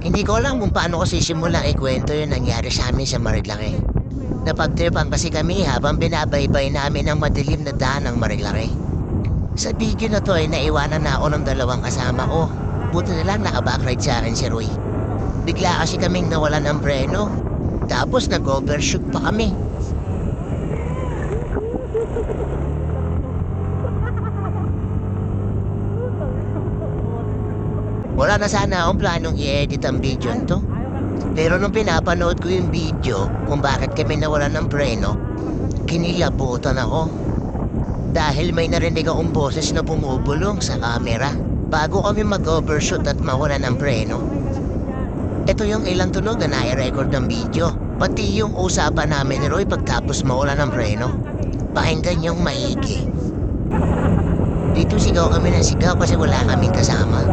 Hindi ko alam kung paano ko sisimulang ikwento yung nangyari sa amin sa Marilaki. Napagtripan kasi kami habang binabaybay namin ang madilim na daan ng Marilaki. Sa video na to ay naiwanan na ako ng dalawang kasama ko. Buti na lang nakabakride sa akin si Roy. Bigla kasi kaming nawalan ng preno. Tapos nag-overshoot pa kami. Wala na sana akong planong i-edit ang video to. Pero nung pinapanood ko yung video kung bakit kami nawalan ng preno, kinilabutan ako. Dahil may narinig akong boses na bumubulong sa camera bago kami mag-overshoot at mawalan ng preno. Ito yung ilang tunog na nai-record ng video. Pati yung usapan namin ni Roy pagtapos mawala ng preno. Pakinggan yung maigi. Dito sigaw kami ng sigaw kasi wala kaming kasama.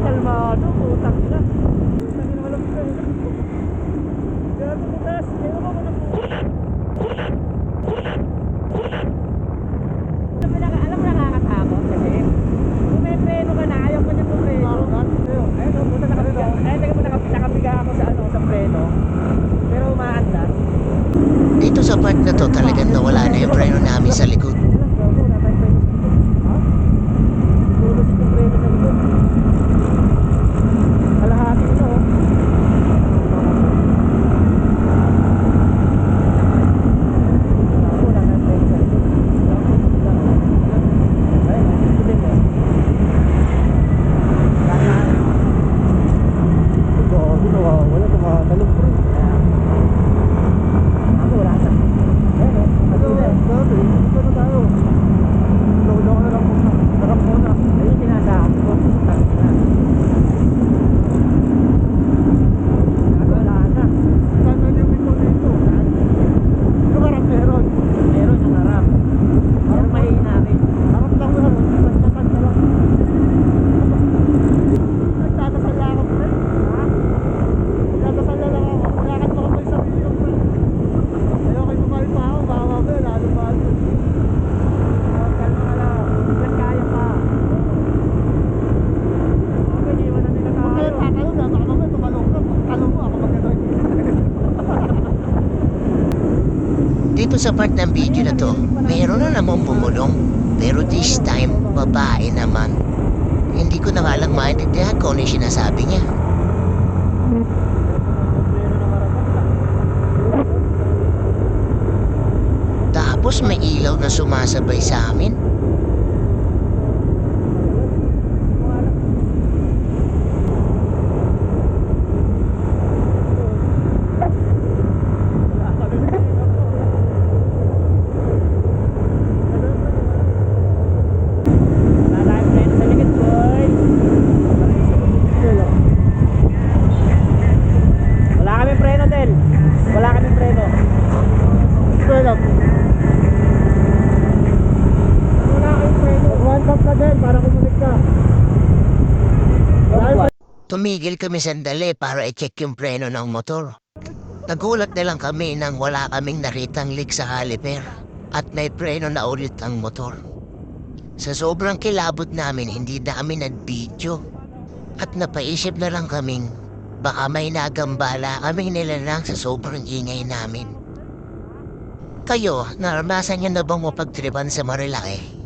Kalmado, putang na. Tangin na malamig ka. Gato butas. Ewan ko na po. Alam mo na, alam mo nakakatakot kasi kung may preno ka na, ayaw mo niya kung preno. Ayun, oh, puta nakabiga. Ayun, taga mo nakab- nakabiga ako sa ano. Pero umaandar. Dito sa part na to talagang nawala na yung preno namin sa likod. Kalahati ito. Wala tumatalong bro. Ako wala sa. Ayun o. Ano sabi? Ito na tayo. Load ako na lang muna. Sarap muna. Ayun sinasabi ko. Wala na. Saan na yung ito dito? Yung harap meron. Meron ang harap. Pero mahina rin. Harap lang meron. Nagtapat na lang. Nagtatasal lang ako. pre. Ha? Nagtatasal na lang ako. Lakad mo kami sa sarili ko. pre. Ayaw kayo bumalik pa ako, baka mamaya lalo pa ako. Oh, kalma ka lang. Hanggang kaya pa. Okay, iwan na nila tayo. Huwag kayo tatalong na, baka mamaya tumalong ka. Talong mo, ako magkanoy. Dito sa part ng video na to, meron na namang bumulong. Pero this time, babae naman. Hindi ko na lang maintindihan kung ano yung sinasabi niya. Tapos may ilaw na sumasabay sa amin. Wala tayong preno sa likod, boy. Wala kami preno, Del. Wala kami preno. Wala. Wala kami preno. One tap ka, Del, para kumunik ka. Wala Tumigil kami sandali para i-check yung preno ng motor. Nagulat na lang kami nang wala kaming nakitang leak sa caliper at may preno na ulit ang motor. Sa sobrang kilabot namin, hindi na kami nag-video. At napaisip na lang kaming baka may nagambala kami nilalang sa sobrang ingay namin. Kayo, naranasan niyo na bang mapagtripan sa Marilaki?